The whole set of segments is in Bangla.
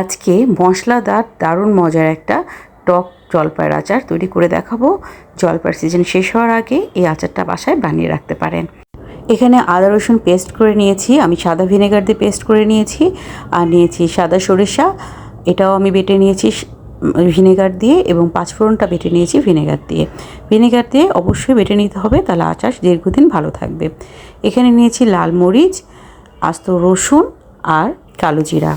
আজকে মশলাদার দারুণ মজার একটা টক জলপাইয়ের আচার তৈরি করে দেখাবো। জলপাইয়ের সিজন শেষ হওয়ার আগে এই আচারটা বাসায় বানিয়ে রাখতে পারেন। এখানে আদা, রসুন পেস্ট করে নিয়েছি, আমি সাদা ভিনেগার দিয়ে পেস্ট করে নিয়েছি, আর নিয়েছি সাদা সরিষা, এটাও আমি বেটে নিয়েছি ভিনেগার দিয়ে এবং পাঁচফোড়নটা বেটে নিয়েছি ভিনেগার দিয়ে। ভিনেগার দিয়ে অবশ্যই বেটে নিতে হবে, তাহলে আচার দীর্ঘদিন ভালো থাকবে। এখানে নিয়েছি লাল মরিচ, আস্ত রসুন আর কালো জিরা।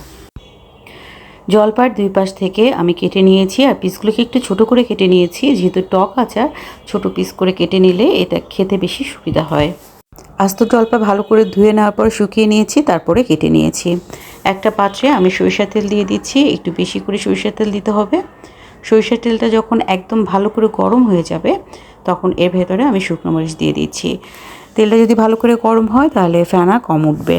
জলপাইয়ের দুই পাশ থেকে আমি কেটে নিয়েছি আর পিসগুলোকে একটু ছোট করে কেটে নিয়েছি। যেহেতু টক আচার, ছোট পিস করে কেটে নিলে এটা খেতে বেশি সুবিধা হয়। আস্ত জলপা ভালো করে ধুয়ে নেওয়ার পর শুকিয়ে নিয়েছি, তারপরে কেটে নিয়েছি। একটা পাত্রে আমি সরিষা তেল দিয়ে দিচ্ছি, একটু বেশি করে সরিষা তেল দিতে হবে। সরিষার তেলটা যখন একদম ভালো করে গরম হয়ে যাবে, তখন এর ভেতরে আমি শুকনো মরিচ দিয়ে দিচ্ছি। তেলটা যদি ভালো করে গরম হয়, তাহলে ফেনা কম উঠবে।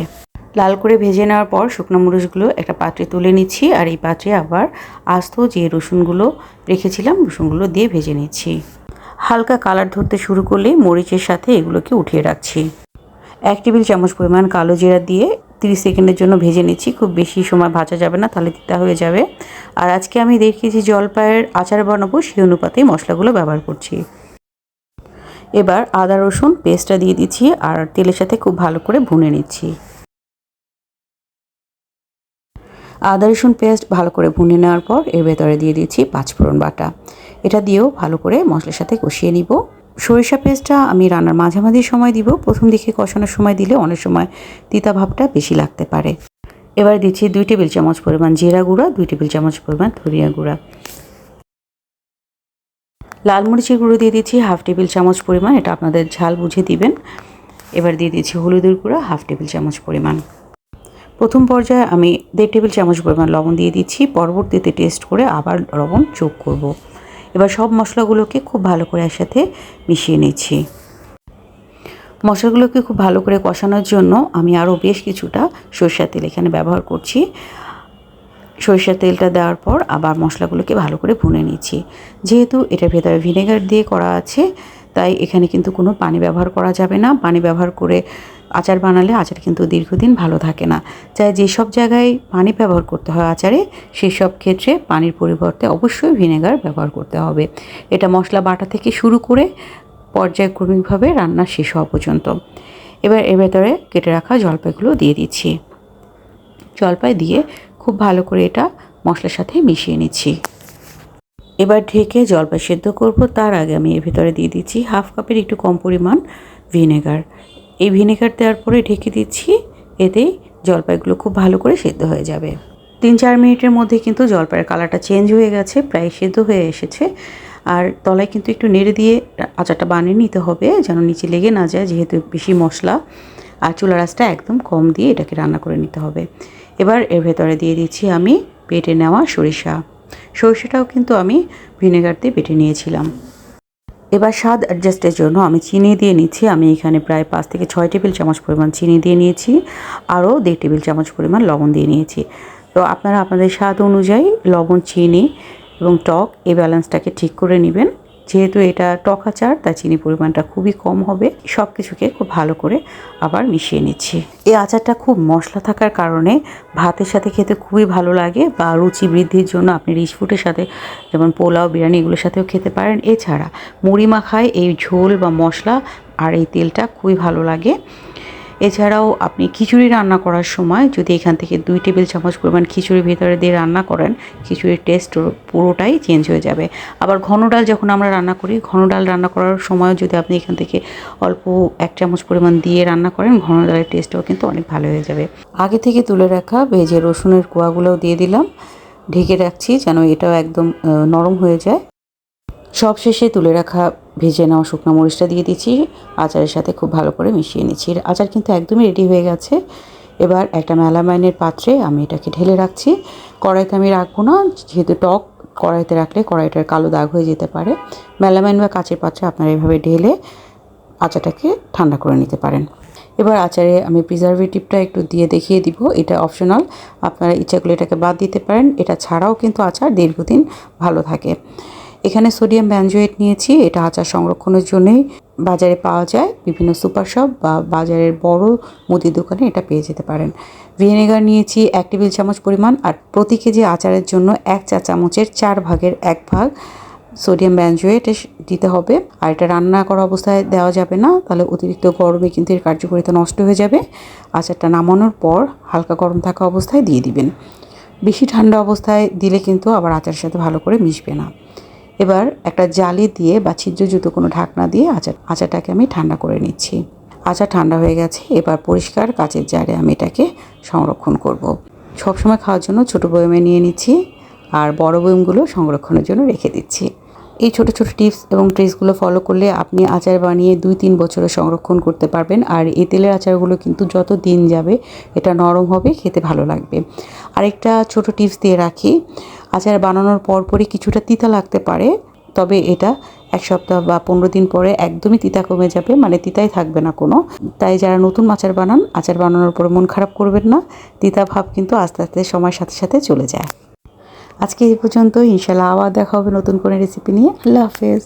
লাল করে ভেজে নেওয়ার পর শুকনো মরিচগুলো একটা পাত্রে তুলে নিচ্ছি আর এই পাত্রে আবার আস্ত যে রসুনগুলো রেখেছিলাম, রসুনগুলো দিয়ে ভেজে নিচ্ছি। হালকা কালার ধরতে শুরু করলে মরিচের সাথে এগুলোকে উঠিয়ে রাখছি। এক টেবিল চামচ পরিমাণ কালো জিরা দিয়ে তিরিশ সেকেন্ডের জন্য ভেজে নিচ্ছি। খুব বেশি সময় ভাজা যাবে না, তাহলে তিতা হয়ে যাবে। আর আজকে আমি দেড় কেজি জলপাইয়ের আচার বানাবো, সেই অনুপাতেই মশলাগুলো ব্যবহার করছি। এবার আদা রসুন পেস্টটা দিয়ে দিচ্ছি আর তেলের সাথে খুব ভালো করে ভুনে নিচ্ছি। আদা, রসুন পেস্ট ভালো করে ভুনে নেওয়ার পর এর ভেতরে দিয়ে দিচ্ছি পাঁচফোড়ন বাটা। এটা দিয়েও ভালো করে মশলার সাথে কষিয়ে নিব। সরিষা পেস্টটা আমি রান্নার মাঝামাঝি সময় দিব। প্রথম দিকে কষানোর সময় দিলে অনেক সময় তিতা ভাবটা বেশি লাগতে পারে। এবার দিচ্ছি দুই টেবিল চামচ পরিমাণ জিরা গুঁড়া, দুই টেবিল চামচ পরিমাণ ধরিয়া গুঁড়া। লাল মরিচের গুঁড়ো দিয়ে দিচ্ছি হাফ টেবিল চামচ পরিমাণ, এটা আপনাদের ঝাল বুঝে দিবেন। এবার দিয়ে দিচ্ছি হলুদের গুঁড়া, হাফ টেবিল চামচ পরিমাণ। প্রথম পর্যায়ে আমি দেড় টেবিল চামচ পরিমাণ লবণ দিয়ে দিচ্ছি। পরবর্তীতে টেস্ট করে আবার লবণ যোগ করব। এবার সব মশলাগুলোকে খুব ভালো করে একসাথে মিশিয়ে নিচ্ছি। মশলাগুলোকে খুব ভালো করে কষানোর জন্য আমি আরও বেশ কিছুটা সরষের তেল এখানে ব্যবহার করছি। সরিষার তেলটা দেওয়ার পর আবার মশলাগুলোকে ভালো করে ভুনে নিচ্ছি। যেহেতু এটার ভেতরে ভিনেগার দিয়ে করা আছে তাই এখানে কিন্তু কোনো পানি ব্যবহার করা যাবে না। পানি ব্যবহার করে আচার বানালে আচার কিন্তু দীর্ঘদিন ভালো থাকে না। চাই যেসব জায়গায় পানি ব্যবহার করতে হয় আচারে সেই সব ক্ষেত্রে পানির পরিবর্তে অবশ্যই ভিনেগার ব্যবহার করতে হবে। এটা মশলা বাটা থেকে শুরু করে পর্যায়ক্রমিকভাবে রান্না শেষ হওয়া পর্যন্ত। এবার এর ভেতরে কেটে রাখা জলপাইগুলো দিয়ে দিচ্ছি। জলপাই দিয়ে খুব ভালো করে এটা মশলার সাথে মিশিয়ে নিচ্ছি। এবার ঢেকে জলপাই সেদ্ধ করব। তার আগে আমি এর ভেতরে দিয়ে দিচ্ছি হাফ কাপের একটু কম পরিমাণ ভিনেগার। এই ভিনেগার দেওয়ার পরে ঢেকে দিচ্ছি এতেই জলপাইগুলো খুব ভালো করে সেদ্ধ হয়ে যাবে। তিন চার মিনিটের মধ্যে কিন্তু জলপাইয়ের কালারটা চেঞ্জ হয়ে গেছে, প্রায় সেদ্ধ হয়ে এসেছে। আর তলায় কিন্তু একটু নেড়ে দিয়ে আচারটা বানিয়ে নিতে হবে, যেন নিচে লেগে না যায়, যেহেতু বেশি মশলা। আর চুলা রাসটা একদম কম দিয়ে এটাকে রান্না করে নিতে হবে। এবার এর ভেতরে দিয়ে দিচ্ছি আমি পেটে নেওয়া সরিষা। সরিষাটাও কিন্তু আমি ভিনেগার দিয়ে বেটে নিয়েছিলাম। এবার স্বাদ অ্যাডজাস্টের জন্য আমি চিনি দিয়ে নিচ্ছি। আমি এখানে প্রায় পাঁচ থেকে ছয় টেবিল চামচ পরিমাণ চিনি দিয়ে নিয়েছি। আরও দেড় টেবিল চামচ পরিমাণ লবণ দিয়ে নিয়েছি। তো আপনারা আপনাদের স্বাদ অনুযায়ী লবণ, চিনি এবং টক এই ব্যালেন্সটাকে ঠিক করে নেবেন। যেহেতু এটা টক আচার, তাই চিনি পরিমাণটা খুবই কম হবে। সব কিছুকে খুব ভালো করে আবার মিশিয়ে নিচ্ছি। এই আচারটা খুব মশলা থাকার কারণে ভাতের সাথে খেতে খুবই ভালো লাগে বা রুচি বৃদ্ধির জন্য আপনি রিচ ফুটের সাথে যেমন পোলাও, বিরিয়ানি এগুলোর সাথেও খেতে পারেন। এছাড়া মুড়ি মাখায় এই ঝোল বা মশলা আর এই তেলটা খুবই ভালো লাগে। এছাড়াও আপনি খিচুড়ি রান্না করার সময় যদি এখান থেকে দুই টেবিল চামচ পরিমাণ খিচুড়ির ভিতরে দিয়ে রান্না করেন, খিচুড়ির টেস্ট পুরোটাই চেঞ্জ হয়ে যাবে। আবার ঘন ডাল যখন আমরা রান্না করি, ঘন ডাল রান্না করার সময় যদি আপনি এখান থেকে অল্প এক চামচ পরিমাণ দিয়ে রান্না করেন, ঘন ডালের টেস্টও কিন্তু অনেক ভালো হয়ে যাবে। আগে থেকে তুলে রাখা ভেজে রসুনের কোয়াগুলোও দিয়ে দিলাম। ঢেকে রাখছি যেন এটাও একদম নরম হয়ে যায়। সব শেষে তুলে রাখা ভেজে নেওয়া শুকনো মরিচটা দিয়ে দিচ্ছি। আচারের সাথে খুব ভালো করে মিশিয়ে নিচ্ছি। আচার কিন্তু একদমই রেডি হয়ে গেছে। এবার একটা মেলামাইনের পাত্রে আমি এটাকে ঢেলে রাখছি। কড়াইতে আমি রাখব না, যেহেতু টক, কড়াইতে রাখলে কড়াইটার কালো দাগ হয়ে যেতে পারে। মেলামাইন বা কাঁচের পাত্রে আপনারা এভাবে ঢেলে আচারটাকে ঠান্ডা করে নিতে পারেন। এবার আচারে আমি প্রিজারভেটিভটা একটু দিয়ে দেখিয়ে দিব, এটা অপশনাল আপনারা ইচ্ছা করলে এটাকে বাদ দিতে পারেন। এটা ছাড়াও কিন্তু আচার দীর্ঘদিন ভালো থাকে। এখানে সোডিয়াম ব্যানজোয়েট নিয়েছি, এটা আচার সংরক্ষণের জন্যই বাজারে পাওয়া যায়। বিভিন্ন সুপার শপ বা বাজারের বড় মুদির দোকানে এটা পেয়ে যেতে পারেন। ভিনেগার নিয়েছি এক টেবিল চামচ পরিমাণ আর প্রতি কেজি আচারের জন্য এক চা চামচের চার ভাগের এক ভাগ সোডিয়াম ব্যানজুয়েট দিতে হবে। আর এটা রান্না করা অবস্থায় দেওয়া যাবে না, তাহলে অতিরিক্ত গরমে কিন্তু এর কার্যকারিতা নষ্ট হয়ে যাবে। আচারটা নামানোর পর হালকা গরম থাকা অবস্থায় দিয়ে দিবেন। বেশি ঠান্ডা অবস্থায় দিলে কিন্তু আবার আচারের সাথে ভালো করে মিশবে না। এবার একটা জালি দিয়ে বা ছিদ্রযুক্ত কোনো ঢাকনা দিয়ে আচার, আচারটাকে আমি ঠান্ডা করে নিচ্ছি। আচার ঠান্ডা হয়ে গেছে, এবার পরিষ্কার কাচের জারে আমি এটাকে সংরক্ষণ করব। সবসময় খাওয়ার জন্য ছোটো বয়মে নিয়ে নিচ্ছি আর বড় বয়মগুলো সংরক্ষণের জন্য রেখে দিচ্ছি। এই ছোট ছোট টিপস এবং ট্রিক্সগুলো ফলো করলে আপনি আচার বানিয়ে দুই, তিন বছরে সংরক্ষণ করতে পারবেন আর এই তেলের আচারগুলো কিন্তু যত দিন যাবে এটা নরম হবে, খেতে ভালো লাগবে। আরেকটা ছোট টিপস দিয়ে রাখি আচার বানানোর পরপরই কিছুটা তিতা লাগতে পারে, তবে এটা এক সপ্তাহ বা পনেরো দিন পরে একদমই তিতা কমে যাবে মানে তিতাই থাকবে না কোনো। তাই যারা নতুন আচার বানান, আচার বানানোর পরে মন খারাপ করবেন না, তিতা ভাব কিন্তু আস্তে আস্তে সময়ের সাথে সাথে চলে যায়। আজকে এই পর্যন্ত ইনশাল্লাহ আবার দেখা হবে নতুন কোনো রেসিপি নিয়ে। আল্লাহ হাফেজ।